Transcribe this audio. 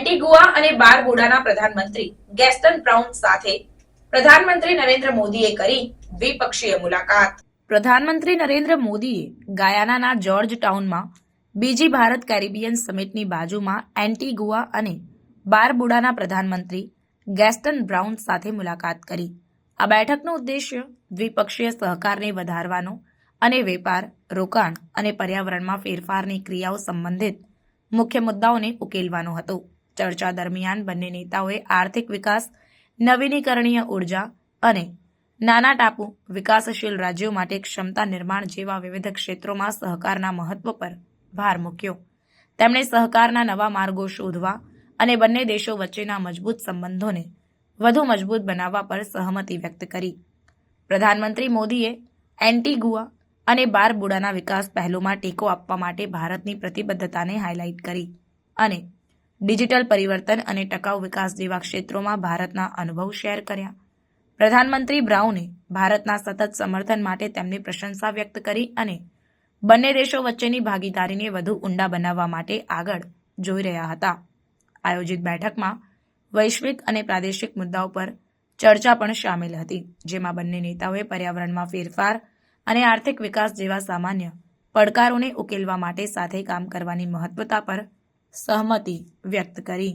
Antigua અને બારબુડાના પ્રધાનમંત્રી ગેસ્ટન brown સાથે પ્રધાનમંત્રી નરેન્દ્ર મોદીએ કરી દ્વિપક્ષીય મુલાકાત. પ્રધાનમંત્રી નરેન્દ્ર મોદીએ ગાયાનાના જોર્જ ટાઉનમાં બીજી ભારત કેરિબિયન સમિટની બાજુમાં એન્ટીગુઆ અને બારબુડાના પ્રધાનમંત્રી ગેસ્ટન બ્રાઉન સાથે મુલાકાત કરી. આ બેઠકનો ઉદ્દેશ્ય દ્વિપક્ષીય સહકારને વધારવાનો અને વેપાર, રોકાણ અને પર્યાવરણમાં ફેરફારની ક્રિયાઓ સંબંધિત મુખ્ય મુદ્દાઓને ઉકેલવાનો હતો. ચર્ચા દરમિયાન બંને નેતાઓએ આર્થિક વિકાસ, નવીનીકરણીય ઊર્જા અને નાના ટાપુ વિકાસશીલ રાજ્યો માટે ક્ષમતા નિર્માણ જેવા વિવિધ ક્ષેત્રોમાં સહકારના મહત્વ પર ભાર મૂક્યો. તેમણે સહકારના નવા માર્ગો શોધવા અને બંને દેશો વચ્ચેના મજબૂત સંબંધોને વધુ મજબૂત બનાવવા પર સહમતિ વ્યક્ત કરી. પ્રધાનમંત્રી મોદીએ એન્ટીગુઆ અને બારબુડાના વિકાસ પહેલોમાં ટેકો આપવા માટે ભારતની પ્રતિબદ્ધતાને હાઇલાઇટ કરી અને ડિજિટલ પરિવર્તન અને ટકાઉ વિકાસ જેવા ક્ષેત્રોમાં ભારતના અનુભવ શેર કર્યા. પ્રધાનમંત્રી બ્રાઉને ભારતના સતત સમર્થન માટે તેમની પ્રશંસા વ્યક્ત કરી અને બંને દેશો વચ્ચેની ભાગીદારીને વધુ ઊંડા બનાવવા માટે આગળ જોઈ રહ્યા હતા. આયોજિત બેઠકમાં વૈશ્વિક અને પ્રાદેશિક મુદ્દાઓ પર ચર્ચા પણ સામેલ હતી, જેમાં બંને નેતાઓએ પર્યાવરણમાં ફેરફાર અને આર્થિક વિકાસ જેવા સામાન્ય પડકારોને ઉકેલવા માટે સાથે કામ કરવાની મહત્વતા પર સહમતિ વ્યક્ત કરી.